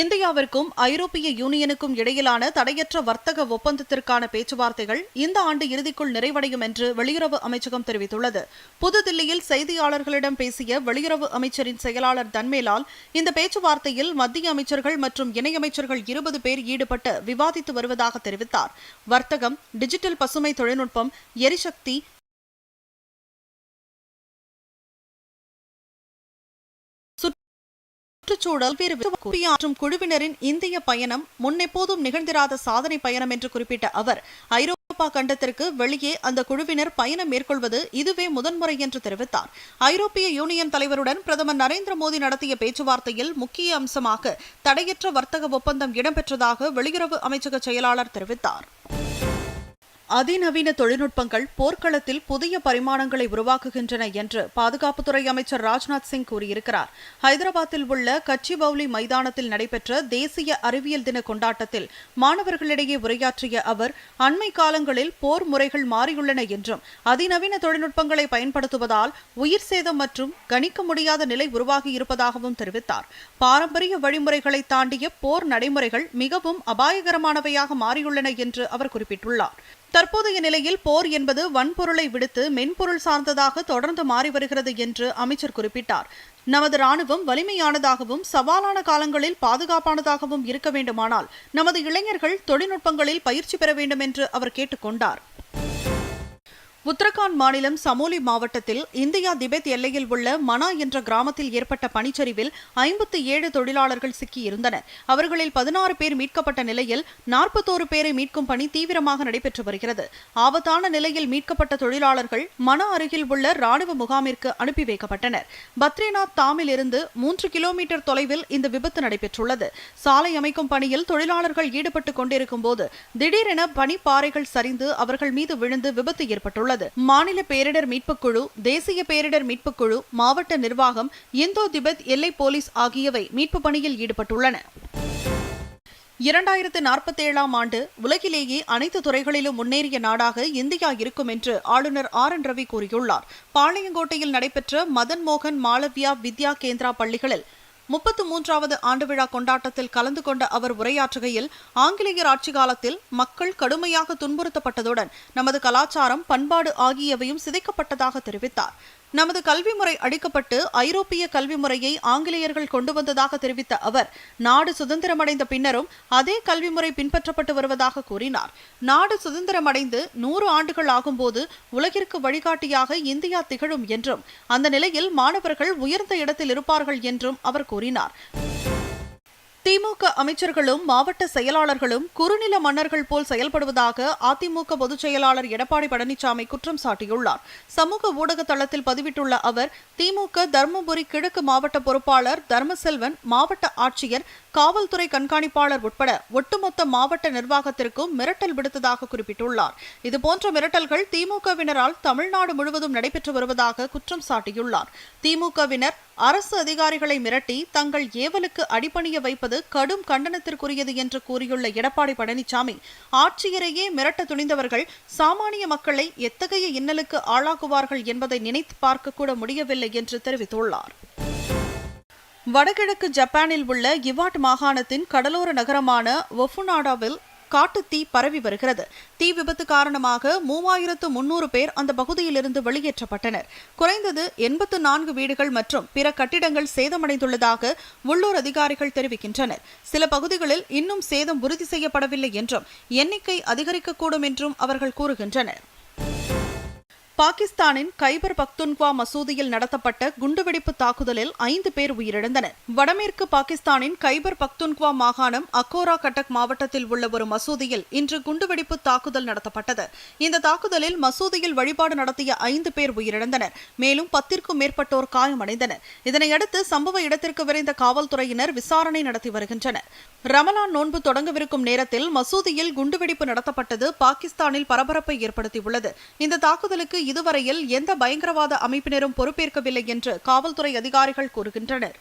இந்தியாவிற்கும் ஐரோப்பிய யூனியனுக்கும் இடையிலான தடையற்ற வர்த்தக ஒப்பந்தத்திற்கான பேச்சுவார்த்தைகள் இந்த ஆண்டு இறுதிக்குள் நிறைவடையும் என்று வெளியுறவு அமைச்சகம் தெரிவித்துள்ளது. புதுதில்லியில் செய்தியாளர்களிடம் பேசிய வெளியுறவு அமைச்சரின் செயலாளர் தன்மேலால் இந்த பேச்சுவார்த்தையில் மத்திய அமைச்சர்கள் மற்றும் இணையமைச்சர்கள் இருபது பேர் ஈடுபட்டு விவாதித்து வருவதாக தெரிவித்தார். வர்த்தகம் டிஜிட்டல் பசுமை தொழில்நுட்பம் எரிசக்தி சுற்றுச்சூழல் ஆற்றும் குழுவினரின் இந்திய பயணம் முன்னெப்போதும் நிகழ்ந்திராத சாதனை பயணம் என்று குறிப்பிட்ட அவர் ஐரோப்பா கண்டத்திற்கு வெளியே அந்த குழுவினர் பயணம் மேற்கொள்வது இதுவே முதன்முறை என்று தெரிவித்தார். ஐரோப்பிய யூனியன் தலைவருடன் பிரதமர் நரேந்திர மோடி நடத்திய பேச்சுவார்த்தையில் முக்கிய அம்சமாக தடையற்ற வர்த்தக ஒப்பந்தம் இடம்பெற்றதாக வெளியுறவு அமைச்சக செயலாளர் தெரிவித்தார். அதிநவீன தொழில்நுட்பங்கள் போர்க்களத்தில் புதிய பரிமாணங்களை உருவாக்குகின்றன என்று பாதுகாப்புத்துறை அமைச்சர் ராஜ்நாத் சிங் கூறியிருக்கிறார். ஹைதராபாத்தில் உள்ள கச்சிபவுலி மைதானத்தில் நடைபெற்ற தேசிய அறிவியல் தின கொண்டாட்டத்தில் மாணவர்களிடையே உரையாற்றிய அவர் அண்மை காலங்களில் போர் முறைகள் மாறியுள்ளன என்றும் அதிநவீன தொழில்நுட்பங்களை பயன்படுத்துவதால் உயிர் சேதம் மற்றும் கணிக்க முடியாத நிலை உருவாகி இருப்பதாகவும் தெரிவித்தார். பாரம்பரிய வழிமுறைகளை தாண்டிய போர் நடைமுறைகள் மிகவும் அபாயகரமானவையாக மாறியுள்ளன என்று அவர் குறிப்பிட்டுள்ளார். தற்போதைய நிலையில் போர் என்பது வன்பொருளை விடுத்து மென்பொருள் சார்ந்ததாக தொடர்ந்து மாறி வருகிறது என்று அமைச்சர் குறிப்பிட்டார். நமது ராணுவம் வலிமையானதாகவும் சவாலான காலங்களில் பாதுகாப்பானதாகவும் இருக்க வேண்டுமானால் நமது இளைஞர்கள் தொழில்நுட்பங்களில் பயிற்சி பெற வேண்டும் என்று அவர் கேட்டுக்கொண்டார் கொண்டார். உத்தரகாண்ட் மாநிலம் சமோலி மாவட்டத்தில் இந்தியா திபெத் எல்லையில் உள்ள மனா என்ற கிராமத்தில் ஏற்பட்ட பனிச்சரிவில் ஐம்பத்தி ஏழு தொழிலாளர்கள் சிக்கியிருந்தனர். அவர்களில் பதினாறு பேர் மீட்கப்பட்ட நிலையில் நாற்பத்தோரு பேரை மீட்கும் பணி தீவிரமாக நடைபெற்று வருகிறது. ஆபத்தான நிலையில் மீட்கப்பட்ட தொழிலாளர்கள் மன அருகில் உள்ள ராணுவ முகாமிற்கு அனுப்பி வைக்கப்பட்டனர். பத்ரிநாத் தாமில் இருந்து மூன்று கிலோமீட்டர் தொலைவில் இந்த விபத்து நடைபெற்றுள்ளது. சாலை அமைக்கும் பணியில் தொழிலாளர்கள் ஈடுபட்டுக் கொண்டிருக்கும் போது திடீரென பனிப்பாறைகள் சரிந்து அவர்கள் மீது விழுந்து விபத்து ஏற்பட்டுள்ளது. உள்ளது. மாநில பேரிடர் மீட்புக் குழு தேசிய பேரிடர் மீட்புக் குழு மாவட்ட நிர்வாகம் இந்தோ திபெத் எல்லை போலீஸ் ஆகியவை மீட்பு பணியில் ஈடுபட்டுள்ளன. இரண்டாயிரத்து நாற்பத்தேழாம் ஆண்டு உலகிலேயே அனைத்து துறைகளிலும் முன்னேறிய நாடாக இந்தியா இருக்கும் என்று ஆளுநர் ஆர் என் ரவி கூறியுள்ளார். பாளையங்கோட்டையில் நடைபெற்ற மதன் மோகன் மாளவியா வித்யா கேந்திரா பள்ளிகளில் முப்பத்து மூன்றாவது ஆண்டு விழா கொண்டாட்டத்தில் கலந்து கொண்ட அவர் உரையாற்றுகையில் ஆங்கிலேயர் ஆட்சி காலத்தில் மக்கள் கடுமையாக துன்புறுத்தப்பட்டதுடன் நமது கலாச்சாரம் பண்பாடு ஆகியவையும் சிதைக்கப்பட்டதாக தெரிவித்தார். நமது கல்வி முறை அடிக்கப்பட்டு ஐரோப்பிய கல்வி முறையை ஆங்கிலேயர்கள் கொண்டு வந்ததாக தெரிவித்த அவர் நாடு சுதந்திரமடைந்த பின்னரும் அதே கல்வி முறை பின்பற்றப்பட்டு வருவதாக கூறினார். நாடு சுதந்திரமடைந்து நூறு ஆண்டுகள் ஆகும்போது உலகிற்கு வழிகாட்டியாக இந்தியா திகழும் என்றும் அந்த நிலையில் மாணவர்கள் உயர்ந்த இடத்தில் இருப்பார்கள் என்றும் அவர் கூறினார். திமுக அமைச்சர்களும் மாவட்ட செயலாளர்களும் குறுநில மன்னர்கள் போல் செயல்படுவதாக அதிமுக பொதுச் செயலாளர் எடப்பாடி பழனிசாமி குற்றம் சாட்டியுள்ளார். சமூக ஊடக தளத்தில் பதிவிட்டுள்ள அவர் திமுக தருமபுரி கிழக்கு மாவட்ட பொறுப்பாளர் தர்மசெல்வன் மாவட்ட ஆட்சியர் காவல்துறை கண்காணிப்பாளர் உட்பட ஒட்டுமொத்த மாவட்ட நிர்வாகத்திற்கும் மிரட்டல் விடுத்ததாக குறிப்பிட்டுள்ளார். இதுபோன்ற மிரட்டல்கள் திமுகவினரால் தமிழ்நாடு முழுவதும் நடைபெற்று வருவதாக குற்றம் சாட்டியுள்ளார். திமுகவினர் அரசு அதிகாரிகளை மிரட்டி தங்கள் ஏவலுக்கு அடிபணிய வைப்பது கடும் கண்டனத்திற்குரியது என்று கூறியுள்ள எடப்பாடி பழனிசாமி ஆட்சியரையே மிரட்ட துணிந்தவர்கள் சாமானிய மக்களை எத்தகைய இன்னலுக்கு ஆளாக்குவார்கள் என்பதை நினைத்து பார்க்கக்கூட முடியவில்லை என்று தெரிவித்துள்ளார். வடகிழக்கு ஜப்பானில் உள்ள இவாட் மாகாணத்தின் கடலோர நகரமான ஒஃபுனாடாவில் காட்டுத்தீ பரவி வருகிறது. தீ விபத்து காரணமாக மூவாயிரத்து முன்னூறு பேர் அந்த பகுதியிலிருந்து வெளியேற்றப்பட்டனர். குறைந்தது எண்பத்து நான்கு வீடுகள் மற்றும் பிற கட்டிடங்கள் சேதமடைந்துள்ளதாக உள்ளூர் அதிகாரிகள் தெரிவிக்கின்றனர். சில பகுதிகளில் இன்னும் சேதம் உறுதி செய்யப்படவில்லை என்றும் எண்ணிக்கை அதிகரிக்கக்கூடும் என்றும் அவர்கள் கூறுகின்றனர். பாகிஸ்தானின் கைபர் பக்துன்வா மசூதியில் நடத்தப்பட்ட குண்டுவெடிப்பு தாக்குதலில் ஐந்து பேர் உயிரிழந்தனர். வடமேற்கு பாகிஸ்தானின் கைபர் பக்துன்குவா மாகாணம் அக்கோரா கட்டக் மாவட்டத்தில் உள்ள ஒரு மசூதியில் இன்று குண்டுவெடிப்பு தாக்குதல் நடத்தப்பட்டது. இந்த தாக்குதலில் மசூதியில் வழிபாடு நடத்திய ஐந்து பேர் உயிரிழந்தனர். மேலும் பத்திற்கும் மேற்பட்டோர் காயமடைந்தனர். இதனையடுத்து சம்பவ இடத்திற்கு விரைந்த காவல்துறையினர் விசாரணை நடத்தி வருகின்றனர். ரமலான் நோன்பு தொடங்கவிருக்கும் நேரத்தில் மசூதியில் குண்டுவெடிப்பு நடத்தப்பட்டது பாகிஸ்தானில் பரபரப்பை ஏற்படுத்தியுள்ளது. இந்த தாக்குதலுக்கு இதுவரையில் எந்த பயங்கரவாத அமைப்பினரும் பொறுப்பேற்கவில்லை என்று காவல்துறை அதிகாரிகள் கூறுகின்றனர்.